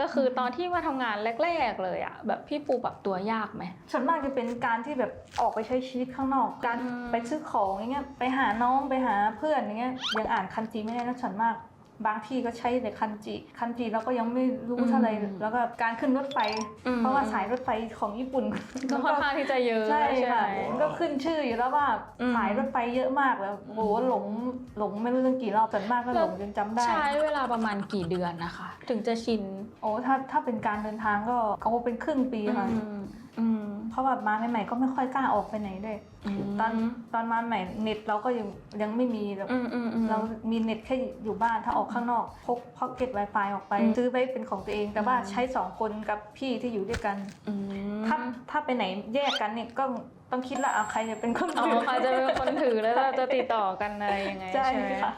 ก็คือตอนที่มาทำงานแรก ๆ เลยอะแบบพี่ปูปรับตัวยากไหมส่วนมากจะเป็นการที่แบบออกไปใช้ชีวิตข้างนอก การอืมไปซื้อของอย่างเงี้ยไปหาน้องไปหาเพื่อนอย่างเงี้ยยังอ่านคันจีไม่ได้นะส่วนมาก บางที่ก็ใช้แต่คันจีคันจีเราก็ยังไม่รู้เท่าไหร่แล้วก็การขึ้นรถไฟ เพราะว่าสายรถไฟของญี่ปุ่นก็ค่อนข้างที่จะเยอะใช่ค่ะไหมมันก็ขึ้นชื่ออยู่แล้วว่าอืมสายรถไฟเยอะมากแล้วโอ้โหหลงหลงไม่รู้ตั้งกี่รอบส่วนมากก็หลงจนจำได้ ใช้เวลาประมาณกี่เดือนนะคะ ถึงจะชินโอ้ถ้าถ้าเป็นการเดินทางก็ก็เป็นครึ่งปีค่ะอืมอืมเพ ราะว่ามาใหม่ๆก็ไม่ค่อยกล้าออกไปไหนด้วย ตอนตอนมาใหม่เน็ตเราก็ยังยังไม่มีแบบอืมอืมอืมเรามีเน็ตแค่อยู่บ้านถ้าออกข้างนอกพกพ็อกเก็ต Wi-Fi ออกไปอืมซื้อไปเป็นของตัวเอง แต่ว่าอืมใช้สองคนกับพี่ที่อยู่ด้วยกันอืมถ้าถ้าไปไหนแยกกันเนี่ยก็ต้องคิดละเอาใครจะเป็นคนอ๋ถือใครจะเป็นคนถือแล้วเราจะติดต่อกันอะไรยังไงใช่ใช่ไหมค่ะ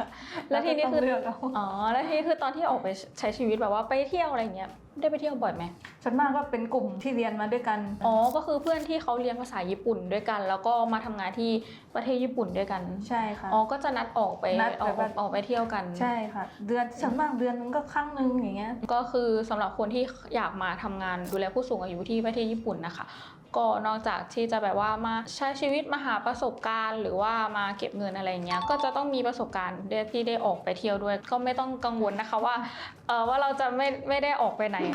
แล้วทีนี้คือเราก็ต้งเลือกเอา อ๋อแล้วทีนี้คือตอนที่ออกไปใช้ชีวิตแบบว่าไปเที่ยวอะไรอย่างเงี้ยได้ไปเที่ยวบ่อยไหมส่วนมากก็เป็นกลุ่มที่เรียนมาด้วยกันอ๋อก็คือเพื่อนที่เขาเรียนภาษาญี่ปุ่นด้วยกัน แล้วก็มาทำงานที่ประเทศญี่ปุ่นด้วยกันใช่ค่ะ อ๋อก็จะนัดออกไปนัดออกแบบว่า ออกไปเที่ยวกัน ใช่ค่ะ เดือนส่วนมากเดือนนึงก็ครั้งหนึ่งอย่างเงี้ย ก็คือสำหรับคนที่อยากมาทำงานดูแลผู้สูงอายุที่ประเทศญี่ปุ่นนะคะก็นอกจากที่จะแบบว่ามาใช้ชีวิตมาหาประสบการณ์ หรือว่ามาเก็บเงินอะไรเงี้ยก็จะต้องมีประสบการณ์ที่ได้ออกไปเที่ยวด้วย ก็ไม่ต้องกังวลนะคะว่าเออว่าเราจะไม่ไม่ได้ออกไปไหน